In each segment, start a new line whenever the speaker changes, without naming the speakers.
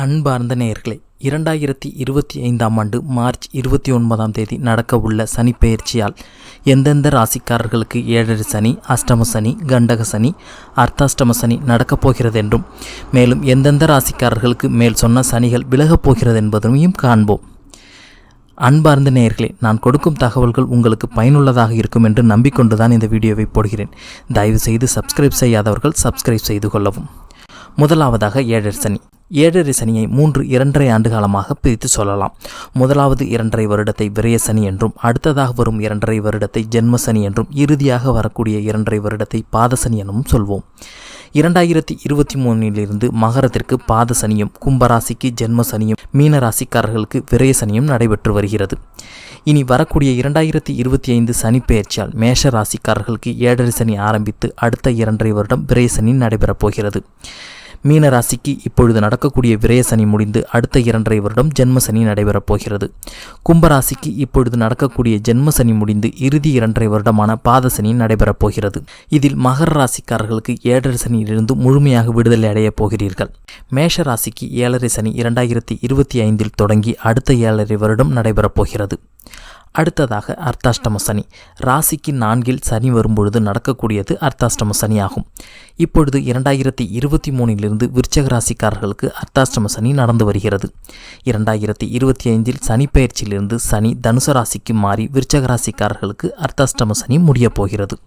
அன்பார்ந்த நேயர்களே இரண்டாயிரத்தி இருபத்தி ஐந்தாம் ஆண்டு மார்ச் இருபத்தி ஒன்பதாம் தேதி நடக்க உள்ள சனி பெயர்ச்சியால் எந்தெந்த ராசிக்காரர்களுக்கு ஏழரை சனி அஷ்டம சனி கண்டக சனி அர்த்தாஷ்டம சனி நடக்கப் போகிறது என்றும் மேலும் எந்தெந்த ராசிக்காரர்களுக்கு மேல் சொன்ன சனிகள் விலகப் போகிறது என்பதையும் காண்போம். அன்பார்ந்த நேயர்களே நான் கொடுக்கும் தகவல்கள் உங்களுக்கு பயனுள்ளதாக இருக்கும் என்று நம்பிக்கொண்டுதான் இந்த வீடியோவை போடுகிறேன். தயவு செய்து சப்ஸ்கிரைப் செய்யாதவர்கள் சப்ஸ்கிரைப் செய்து கொள்ளவும். முதலாவதாக ஏழரசனி ஏழரை சனியை மூன்று இரண்டரை ஆண்டு காலமாக பிரித்து சொல்லலாம். முதலாவது இரண்டரை வருடத்தை விரய சனி என்றும் அடுத்ததாக வரும் இரண்டரை வருடத்தை ஜென்ம சனி என்றும் இறுதியாக வரக்கூடிய இரண்டரை வருடத்தை பாதசனி எனவும் சொல்வோம். இரண்டாயிரத்தி இருபத்தி மூணிலிருந்து மகரத்திற்கு பாத சனியும் கும்பராசிக்கு ஜென்ம சனியும் மீனராசிக்காரர்களுக்கு விரய சனியும் நடைபெற்று வருகிறது. இனி வரக்கூடிய இரண்டாயிரத்தி இருபத்தி ஐந்து சனி பெயர்ச்சியால் மேஷ ராசிக்காரர்களுக்கு ஏழரை சனி ஆரம்பித்து அடுத்த இரண்டரை வருடம் விரய சனி நடைபெறப் போகிறது. மீன ராசிக்கு இப்பொழுது நடக்கக்கூடிய விரயசனி முடிந்து அடுத்த இரண்டரை வருடம் ஜென்மசனி நடைபெறப் போகிறது. கும்பராசிக்கு இப்பொழுது நடக்கக்கூடிய ஜென்ம சனி முடிந்து இறுதி இரண்டரை வருடமான பாதசனி நடைபெறப் போகிறது. இதில் மகர ராசிக்காரர்களுக்கு ஏழரை சனியிலிருந்து முழுமையாக விடுதலை அடையப் போகிறீர்கள். மேஷ ராசிக்கு ஏழரை சனி இரண்டாயிரத்தி இருபத்தி ஐந்தில் தொடங்கி அடுத்த ஏழரை வருடம் நடைபெறப் போகிறது. அடுத்ததாக அர்த்தாஷ்டம சனி. ராசிக்கு நான்கில் சனி வரும்பொழுது நடக்கக்கூடியது அர்த்தாஷ்டம சனி ஆகும் இப்பொழுது இரண்டாயிரத்தி இருபத்தி மூணிலிருந்து விருச்சக ராசிக்காரர்களுக்கு அர்த்தாஷ்டம சனி நடந்து வருகிறது. இரண்டாயிரத்தி இருபத்தி ஐந்தில் சனி பயிற்சியிலிருந்து சனி தனுசு ராசிக்கு மாறி விருச்சக ராசிக்காரர்களுக்கு அர்த்தாஷ்டம சனி முடியப் போகிறது.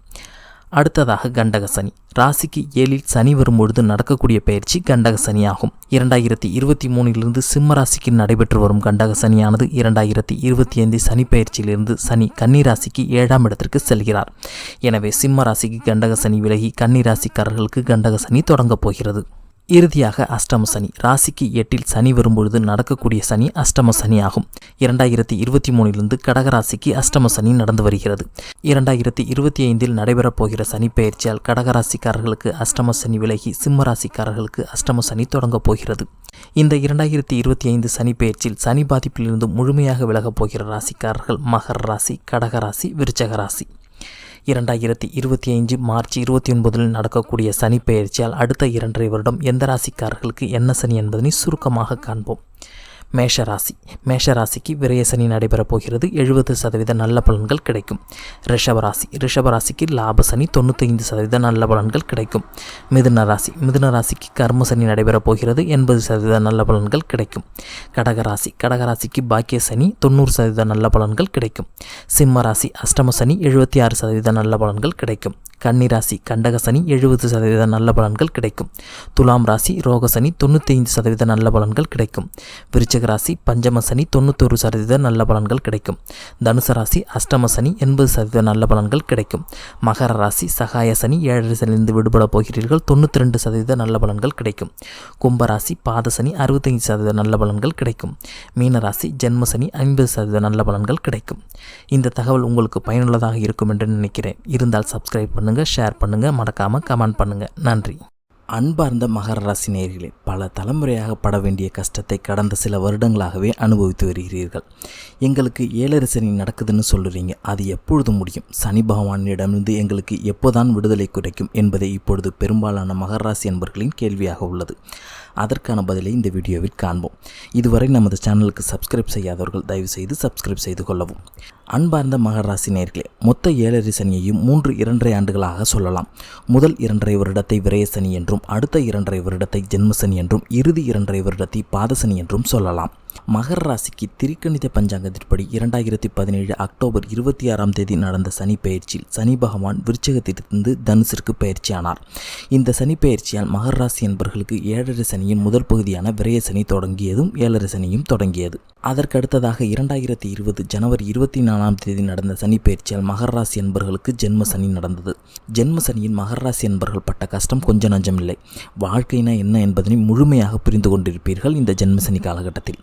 அடுத்ததாக கண்டக சனி. ராசிக்கு ஏழில் சனி வரும்பொழுது நடக்கக்கூடிய பயிற்சி கண்டக சனி ஆகும் இரண்டாயிரத்தி இருபத்தி மூணிலிருந்து சிம்ம ராசிக்கு நடைபெற்று வரும் கண்டக சனியானது இரண்டாயிரத்தி இருபத்தி ஐந்து சனி பயிற்சியிலிருந்து சனி கன்னிராசிக்கு ஏழாம் இடத்திற்கு செல்கிறார். எனவே சிம்ம ராசிக்கு கண்டக சனி விலகி கன்னிராசிக்காரர்களுக்கு கண்டக சனி தொடங்கப் போகிறது. இறுதியாக அஷ்டம சனி. ராசிக்கு எட்டில் சனி வரும்பொழுது நடக்கக்கூடிய சனி அஷ்டம சனி ஆகும் இரண்டாயிரத்தி இருபத்தி மூணிலிருந்து கடகராசிக்கு அஷ்டம சனி நடந்து வருகிறது. இரண்டாயிரத்தி இருபத்தி ஐந்தில் நடைபெறப் போகிற சனி பெயர்ச்சியால் கடகராசிக்காரர்களுக்கு அஷ்டம சனி விலகி சிம்ம ராசிக்காரர்களுக்கு அஷ்டம சனி தொடங்கப் போகிறது. இந்த இரண்டாயிரத்தி இருபத்தி ஐந்து சனி பெயர்ச்சியில் சனி பாதிப்பிலிருந்து முழுமையாக விலகப் போகிற ராசிக்காரர்கள் மகர ராசி கடகராசி விருச்சக ராசி. இரண்டாயிரத்தி இருபத்தி ஐந்து மார்ச் இருபத்தி ஒன்பதில் நடக்கக்கூடிய சனி பெயர்ச்சியால் அடுத்த இரண்டரை வருடம் எந்த ராசிக்காரர்களுக்கு என்ன சனி என்பதனை சுருக்கமாக காண்போம். மேஷராசி. மேஷராசிக்கு விரயசனி நடைபெறப் போகிறது. எழுபது சதவீத நல்ல பலன்கள் கிடைக்கும். ரிஷபராசி. ரிஷபராசிக்கு லாப சனி தொண்ணூத்தைந்து சதவீத நல்ல பலன்கள் கிடைக்கும். மிதுன ராசி. மிதுன ராசிக்கு கர்மசனி நடைபெறப் போகிறது. எண்பது சதவீத நல்ல பலன்கள் கிடைக்கும். கடகராசி. கடகராசிக்கு பாக்கிய சனி தொண்ணூறு சதவீத நல்ல பலன்கள் கிடைக்கும். சிம்ம ராசி. அஷ்டம சனி எழுபத்தி ஆறு சதவீத நல்ல பலன்கள் கிடைக்கும். கன்னிராசி கண்டக சனி எழுபது சதவீத நல்ல பலன்கள் கிடைக்கும். துலாம் ராசி ரோகசனி தொண்ணூத்தைந்து சதவீத நல்ல பலன்கள் கிடைக்கும். விருச்சக ராசி பஞ்சம சனி தொண்ணூத்தொரு சதவீத நல்ல பலன்கள் கிடைக்கும். தனுசு ராசி அஷ்டம சனி எண்பது சதவீத நல்ல பலன்கள் கிடைக்கும். மகர ராசி சகாய சனி ஏழரை விடுபட போகிறீர்கள் தொண்ணூற்றி ரெண்டு சதவீத நல்ல பலன்கள் கிடைக்கும். கும்பராசி பாத சனி அறுபத்தைந்து சதவீத நல்ல பலன்கள் கிடைக்கும். மீனராசி ஜென்ம சனி ஐம்பது சதவீத நல்ல பலன்கள் கிடைக்கும். இந்த தகவல் உங்களுக்கு பயனுள்ளதாக இருக்கும் என்று நினைக்கிறேன். இருந்தால் சப்ஸ்கிரைப் பண்ணுங்கள் ஷேர் பண்ணுங்கள் மறக்காமல் கமெண்ட் பண்ணுங்கள் நன்றி. அன்பார்ந்த மகர ராசி நேயர்களே பல தலைமுறையாக பட வேண்டிய கஷ்டத்தை கடந்த சில வருடங்களாகவே அனுபவித்து வருகிறீர்கள். எங்களுக்கு ஏழரை சனி நடக்குதுன்னு சொல்லுறீங்க அது எப்பொழுது முடியும்? சனி பகவானிடமிருந்து எங்களுக்கு எப்போதான் விடுதலை கிடைக்கும் என்பதை இப்பொழுது பெரும்பாலான மகர ராசி என்பர்களின் கேள்வியாக உள்ளது. அதற்கான பதிலை இந்த வீடியோவில் காண்போம். இதுவரை நமது சேனலுக்கு சப்ஸ்கிரைப் செய்யாதவர்கள் தயவுசெய்து சப்ஸ்கிரைப் செய்து கொள்ளவும். அன்பார்ந்த மகராசி நேர்களே மொத்த ஏழரை சனியையும் மூன்று இரண்டரை ஆண்டுகளாக சொல்லலாம். முதல் இரண்டரை வருடத்தை விரயசனி என்றும் அடுத்த இரண்டரை வருடத்தை ஜென்மசனி என்றும் இறுதி இரண்டரை வருடத்தை பாதசனி என்றும் சொல்லலாம். மகர ராசிக்கு திரிக்கணித பஞ்சாங்கத்தின்படி இரண்டாயிரத்தி பதினேழு அக்டோபர் இருபத்தி ஆறாம் தேதி நடந்த சனி பயிற்சியில் சனி பகவான் விருச்சகத்திலிருந்து தனுசிற்கு பயிற்சியானார். இந்த சனி பயிற்சியால் மகர ராசி என்பவர்களுக்கு ஏழரை சனியின் முதல் பகுதியான விரைய சனி தொடங்கியதும் ஏழரை சனியும் தொடங்கியது. அதற்கு அடுத்ததாக இரண்டாயிரத்தி இருபது ஜனவரி இருபத்தி நாலாம் தேதி நடந்த சனி பயிற்சியால் மகர ராசி என்பர்களுக்கு ஜென்ம சனி நடந்தது. ஜென்ம சனியின் மகர ராசி என்பர்கள் பட்ட கஷ்டம் கொஞ்சம் நஞ்சமில்லை. வாழ்க்கைனா என்ன என்பதனை முழுமையாக புரிந்து கொண்டிருப்பீர்கள் இந்த ஜென்ம சனி காலகட்டத்தில்.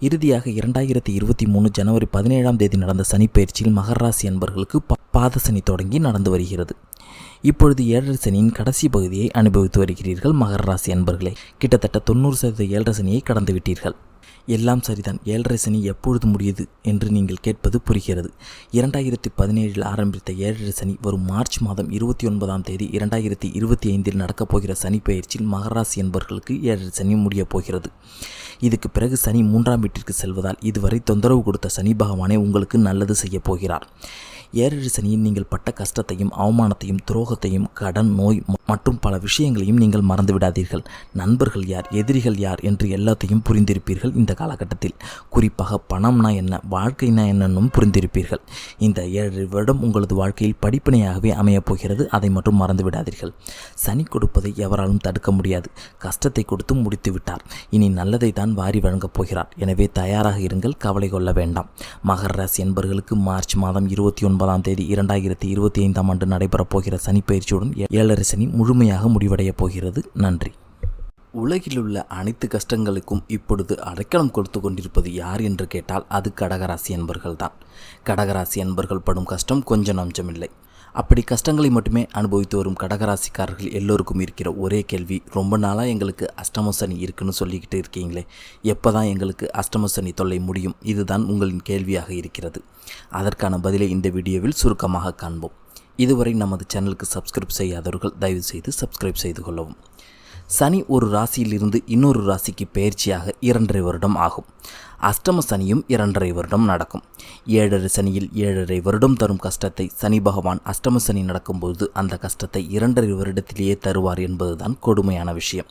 இறுதியாக இரண்டாயிரத்தி இருபத்தி மூணு ஜனவரி பதினேழாம் தேதி நடந்த சனி பயிற்சியில் மகர என்பர்களுக்கு பாத சனி தொடங்கி நடந்து வருகிறது. இப்பொழுது ஏழரை சனியின் கடைசி பகுதியை அனுபவித்து வருகிறீர்கள் மகர ராசி அன்பர்களே. கிட்டத்தட்ட தொண்ணூறு சதவீத ஏழரை சனியை கடந்து விட்டீர்கள் எல்லாம் சரிதான். ஏழரை சனி எப்பொழுது முடியுது என்று நீங்கள் கேட்பது புரிகிறது. இரண்டாயிரத்தி பதினேழில் ஆரம்பித்த ஏழரை சனி வரும் மார்ச் மாதம் இருபத்தி ஒன்பதாம் தேதி இரண்டாயிரத்தி இருபத்தி ஐந்தில் நடக்கப் போகிற சனி பயிற்சியில் மகராசி என்பவர்களுக்கு ஏழரை சனி முடியப் போகிறது. இதுக்கு பிறகு சனி மூன்றாம் வீட்டிற்கு செல்வதால் இதுவரை தொந்தரவு கொடுத்த சனி பகவானே உங்களுக்கு நல்லது செய்யப் போகிறார். ஏழரை சனியில் நீங்கள் பட்ட கஷ்டத்தையும் அவமானத்தையும் துரோகத்தையும் கடன் நோய் மற்றும் பல விஷயங்களையும் நீங்கள் மறந்து விடாதீர்கள். நண்பர்கள் யார் எதிரிகள் யார் என்று எல்லாத்தையும் புரிந்திருப்பீர்கள் இந்த காலகட்டத்தில். குறிப்பாக பணம்னா என்ன வாழ்க்கைனா என்னன்னும் புரிந்திருப்பீர்கள். இந்த ஏழு வருடம் உங்களது வாழ்க்கையில் படிப்பினையாகவே அமையப் போகிறது அதை மட்டும் மறந்து விடாதீர்கள். சனி கொடுப்பதை எவராலும் தடுக்க முடியாது. கஷ்டத்தை கொடுத்து முடித்து விட்டார். இனி நல்லதை தான் வாரி வழங்கப் போகிறார். எனவே தயாராக இருங்கள் கவலை கொள்ள வேண்டாம். மகர ராசி என்பவர்களுக்கு மார்ச் மாதம் இருபத்தி ஒன்பதாம் தேதி இரண்டாயிரத்தி இருபத்தி ஐந்தாம் ஆண்டு நடைபெறப் போகிற சனி பயிற்சியுடன் ஏழரை சனி முழுமையாக முடிவடையப் போகிறது. நன்றி. உலகிலுள்ள அனைத்து கஷ்டங்களுக்கும் இப்பொழுது அடைக்கலம் கொடுத்து கொண்டிருப்பது யார் என்று கேட்டால் அது கடகராசி என்பர்கள்தான் கடகராசி என்பர்கள் படும் கஷ்டம் கொஞ்சம் நஞ்சமில்லை அப்படி கஷ்டங்களை மட்டுமே அனுபவித்து வரும் கடகராசிக்காரர்கள் எல்லோருக்கும் இருக்கிற ஒரே கேள்வி ரொம்ப நாளாக எங்களுக்கு அஷ்டம சனி இருக்குன்னு சொல்லிக்கிட்டு இருக்கீங்களே எப்போ தான் எங்களுக்கு அஷ்டம சனி தொல்லை முடியும்? இதுதான் உங்களின் கேள்வியாக இருக்கிறது. அதற்கான பதிலை இந்த வீடியோவில் சுருக்கமாக காண்போம். இதுவரை நமது சேனலுக்கு சப்ஸ்கிரைப் செய்யாதவர்கள் தயவு செய்து சப்ஸ்கிரைப் செய்து கொள்ளவும். சனி ஒரு ராசியிலிருந்து இன்னொரு ராசிக்கு பெயர்ச்சியாக இரண்டரை வருடம் ஆகும். அஷ்டம சனியும் இரண்டரை வருடம் நடக்கும். ஏழரை சனியில் ஏழரை வருடம் தரும் கஷ்டத்தை சனி பகவான் அஷ்டம சனி நடக்கும்போது அந்த கஷ்டத்தை இரண்டரை வருடத்திலேயே தருவார் என்பதுதான் கொடுமையான விஷயம்.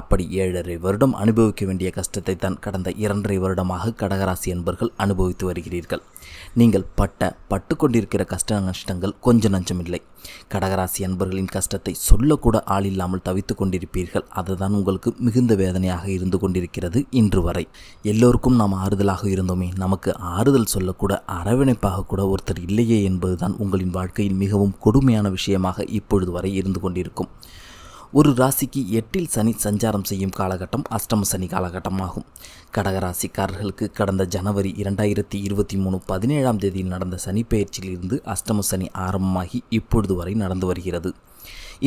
அப்படி ஏழரை வருடம் அனுபவிக்க வேண்டிய கஷ்டத்தை தான் கடந்த இரண்டரை வருடமாக கடகராசி என்பர்கள் அனுபவித்து வருகிறீர்கள். நீங்கள் பட்ட பட்டு கொண்டிருக்கிற கஷ்ட நஷ்டங்கள் கொஞ்ச நஞ்சமில்லை. கடகராசி அன்பர்களின் கஷ்டத்தை சொல்லக்கூட ஆள் இல்லாமல் தவித்து கொண்டிருப்பீர்கள். அதுதான் உங்களுக்கு மிகுந்த வேதனையாக இருந்து கொண்டிருக்கிறது இன்று வரை. எல்லோருக்கும் நாம் ஆறுதலாக இருந்தோமே. நமக்கு ஆறுதல் சொல்லக்கூட அரவணைப்பாக கூட ஒருத்தர் இல்லையே என்பதுதான் உங்களின் வாழ்க்கையில் மிகவும் கொடுமையான விஷயமாக இப்பொழுது வரை இருந்து கொண்டிருக்கும். ஒரு ராசிக்கு எட்டில் சனி சஞ்சாரம் செய்யும் காலகட்டம் அஷ்டம சனி காலகட்டமாகும். கடகராசிக்காரர்களுக்கு கடந்த ஜனவரி இரண்டாயிரத்தி இருபத்தி மூணு பதினேழாம் தேதியில் நடந்த சனி பெயர்ச்சியிலிருந்து அஷ்டம சனி ஆரம்பமாகி இப்பொழுது வரை நடந்து வருகிறது.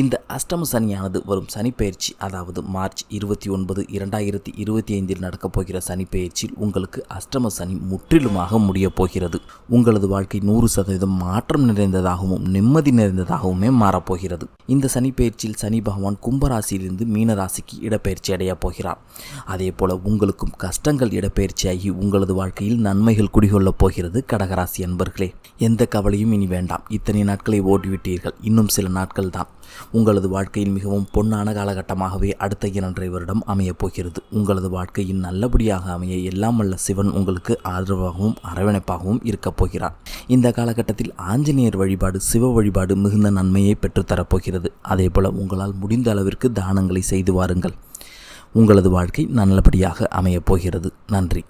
இந்த அஷ்டம சனியானது வரும் சனிப்பெயர்ச்சி அதாவது மார்ச் இருபத்தி ஒன்பது இரண்டாயிரத்தி இருபத்தி ஐந்தில் நடக்கப் போகிற சனிப்பெயர்ச்சியில் உங்களுக்கு அஷ்டம சனி முற்றிலுமாக முடியப் போகிறது. உங்களது வாழ்க்கை நூறு சதவீதம் மாற்றம் நிறைந்ததாகவும் நிம்மதி நிறைந்ததாகவுமே மாறப்போகிறது இந்த சனிப்பெயர்ச்சியில் சனி பகவான் கும்பராசியிலிருந்து மீனராசிக்கு இடப்பெயர்ச்சி அடையப் போகிறார். அதே போல உங்களுக்கும் கஷ்டங்கள் இடப்பெயர்ச்சியாகி உங்களது வாழ்க்கையில் நன்மைகள் குடிகொள்ளப் போகிறது கடகராசி அன்பர்களே. எந்த கவலையும் இனி வேண்டாம். இத்தனை நாட்களை ஓடிவிட்டீர்கள். இன்னும் சில நாட்கள் தான். உங்களது வாழ்க்கையில் மிகவும் பொன்னான காலகட்டமாகவே அடுத்த இரண்டரை வருடம் அமையப் போகிறது. உங்களது வாழ்க்கையின் நல்லபடியாக அமைய எல்லாம் வல்ல சிவன் உங்களுக்கு ஆதரவாகவும் அரவணைப்பாகவும் இருக்கப் போகிறார். இந்த காலகட்டத்தில் ஆஞ்சநேயர் வழிபாடு சிவ வழிபாடு மிகுந்த நன்மையை பெற்றுத்தரப்போகிறது அதேபோல் உங்களால் முடிந்த அளவிற்கு தானங்களை செய்து வாருங்கள். உங்களது வாழ்க்கை நல்லபடியாக அமையப் போகிறது. நன்றி.